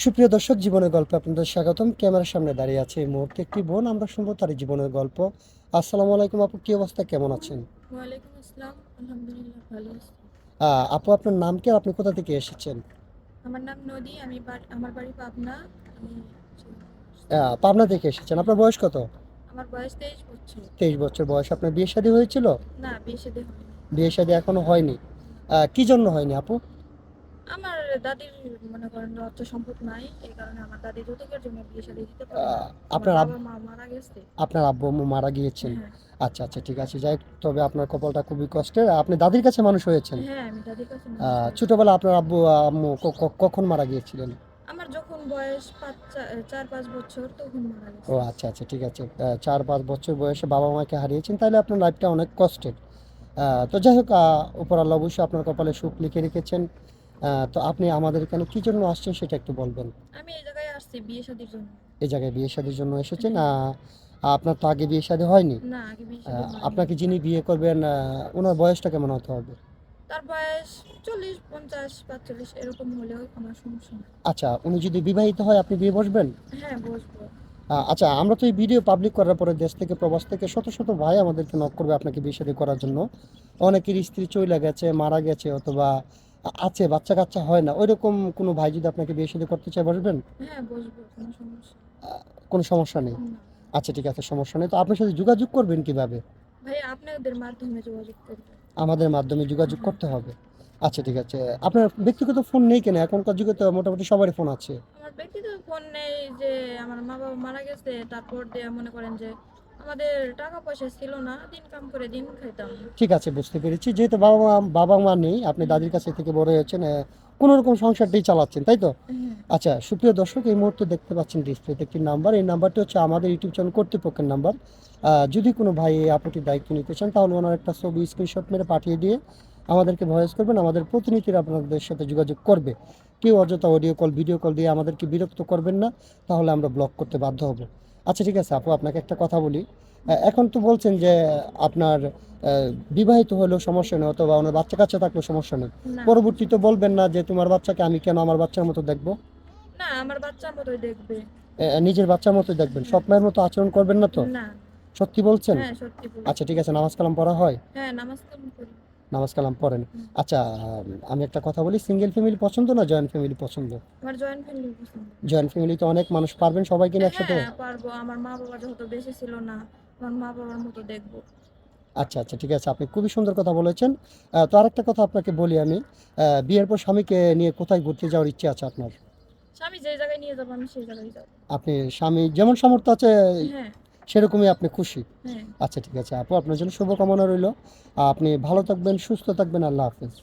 সুপ্রিয় দর্শক জীবনের গল্পে আপনাদের স্বাগতম। ক্যামেরার সামনে দাঁড়িয়ে আছে এই মুহূর্তে একটি বোন। আমরা শুনব তার জীবনের গল্প। আসসালামু আলাইকুম আপু কি অবস্থা? কেমন আছেন? ওয়ালাইকুম আসসালাম। আলহামদুলিল্লাহ ভালো আছি। আপু আপনার নাম কি আর আপনি কোথা থেকে এসেছেন? আমার নাম নদী আমি আমার বাড়ি পাবনা। পাবনা থেকে এসেছেন। আপনার বয়স কত? আমার বয়স তেইশ বছর। তেইশ বছর বয়স। আপনার বিয়ে শাদী হয়েছিল? না বিয়ে শাদী হয়নি। বিয়ে শাদী এখনও হয়নি। কি জন্য হয়নি আপু? আমার দাদির মনে করেন অর্থ সম্পদ নাই এই কারণে আমার দাদি যৌতুকের জন্য বিয়ে শাদী দিতে পারে আপনার আব- মা মারা গেছে। আপনার আব্বু আম্মু মারা গিয়েছেন? হ্যাঁ। আচ্ছা আচ্ছা ঠিক আছে যাই তবে আপনার কপালটা খুবই কষ্টের। আপনি দাদির কাছে মানুষ হয়েছেন? হ্যাঁ আমি দাদির কাছে ছোটবেলা আপনার আব্বু আম্মু কখন মারা গিয়েছিলেন? আমার যখন বয়স পাঁচ চার পাঁচ বছর তখন মারা গেছে। ও আচ্ছা আচ্ছা ঠিক আছে। চার পাঁচ বছর বয়সে বাবা মাকে হারিয়েছেন তাহলে আপনার লাইফটা অনেক কষ্টের। তো যাই হোক উপর আল্লাহ অবশ্যই আপনার কপালে সুখ লিখে রেখেছেন। তো আপনি আমাদের এখানে কি জন্য আসছেন সেটা একটু বলবেন। আমি এই জায়গায় আসছি বিয়ে শাদীর জন্য। এই জায়গায় বিয়ে শাদীর জন্য এসেছেন? আপনার তো আগে বিয়ে শাদী হয়নি? না আগে বিয়ে। আপনাকে যিনি বিয়ে করবেন ওনার বয়সটা কেমন হতে হবে? তার বয়স চল্লিশ পঞ্চাশ পাঁচচল্লিশ এরকম হলেও আমার সমস্যা নেই। আচ্ছা উনি যদি বিবাহিত হয় আপনি বিয়ে বসবেন? হ্যাঁ বসবো। আচ্ছা আমরা তো এই ভিডিও পাবলিক করার পরে দেশ থেকে প্রবাস থেকে শত শত ভাই আমাদেরকে নক করবে আপনাকে বিয়ে শাদী করার জন্য। অনেকের স্ত্রী চলে গেছে মারা গেছে অথবা আছে বাচ্চা কাচ্চা হয় না। ওইরকম কোনো ভাই যদি আপনাকে বিয়ে শাদী করতে চায় বসবেন? হ্যাঁ বসবো কোনো সমস্যা কোনো সমস্যা নেই? আচ্ছা ঠিক আছে সমস্যা নেই। তো আপনার সাথে যোগাযোগ করবেন কীভাবে? ভাই আপনাদের মাধ্যমে যোগাযোগ করবেন আমাদের মাধ্যমে যোগাযোগ করতে হবে। আচ্ছা ঠিক আছে। আপনার ব্যক্তিগত ফোন নেই কেন? এখনকার যুগে তো মোটামুটি সবারই ফোন আছে। আমার ব্যক্তিগত ফোন নেই যে আমার মা বাবা মারা গেছে তারপর দিয়ে মনে করেন যে আমাদের টাকা পয়সা ছিল না দিন কাম করে দিন খাইতাম। ঠিক আছে বুঝতে পেরেছি। যেহেতু বাবা মা বাবা মা নেই আপনি দাদির কাছে থেকে বড় হয়েছেন কোনো রকম সংসারটাই চালাচ্ছেন তাই তো? আচ্ছা সুপ্রিয় দর্শক এই মুহূর্তে দেখতে পাচ্ছেন ডিসপ্লেতে একটি নাম্বার। এই নাম্বারটি হচ্ছে আমাদের ইউটিউব চ্যানেল কর্তৃপক্ষের নাম্বার। যদি কোনো ভাই এই আপত্তির দায়িত্ব নিতে চান তাহলে ওনার একটা ছবি স্ক্রিনশট মেরে পাঠিয়ে দিয়ে আমাদেরকে ভয়েস করবেন। আমাদের প্রতিনিধিরা আপনাদের সাথে যোগাযোগ করবে। কেউ অযথা অডিও কল ভিডিও কল দিয়ে আমাদেরকে বিরক্ত করবেন না। তাহলে আমরা ব্লক করতে বাধ্য হব। আচ্ছা ঠিক আছে আপু আপনাকে একটা কথা বলি। এখন তো বলছেন যে আপনার বিবাহিত হলেও সমস্যা নেই অথবা ওনার বাচ্চা কাচ্চা থাকলেও সমস্যা নেই। পরবর্তীতে বলবেন না যে তোমার বাচ্চাকে আমি কেন আমার বাচ্চার মতো দেখব? না আমার বাচ্চার মতোই দেখবে। নিজের বাচ্চার মতো দেখবেন? স্বপ্নের মতো আচরণ করবেন না তো? না। সত্যি বলছেন? হ্যাঁ সত্যি বলি আচ্ছা ঠিক আছে নামাজ কালাম পড়া হয়? হ্যাঁ নামাজ কালাম নামাজ কালাম পড়েন। আচ্ছা আমি একটা কথা বলি সিঙ্গেল ফ্যামিলি পছন্দ না জয়েন্ট ফ্যামিলি পছন্দ? আমার জয়েন্ট ফ্যামিলি পছন্দ। জয়েন্ট ফ্যামিলিতে অনেক মানুষ পারবেন সবাই নিয়ে একসাথে? হ্যাঁ পারব। আমার মা বাবা যেহেতু বেশি ছিল না আমার মা বাবার মতো দেখব। আচ্ছা আচ্ছা ঠিক আছে আপনি খুবই সুন্দর কথা বলেছেন। তো আরেকটা কথা আপনাকে বলি আমি। বিয়ের পর স্বামীকে নিয়ে কোথায় ঘুরতে যাওয়ার ইচ্ছে আছে আপনার? স্বামী যে জায়গায় নিয়ে যাব আমি সেই জায়গায় যাব। আপনি স্বামী যেমন সামর্থ্য আছে হ্যাঁ। সেরকমই আপনি খুশি। হ্যাঁ। আচ্ছা ঠিক আছে। আপু আপনার জন্য শুভকামনা রইল। আপনি ভালো থাকবেন সুস্থ থাকবেন। আল্লাহ হাফেজ।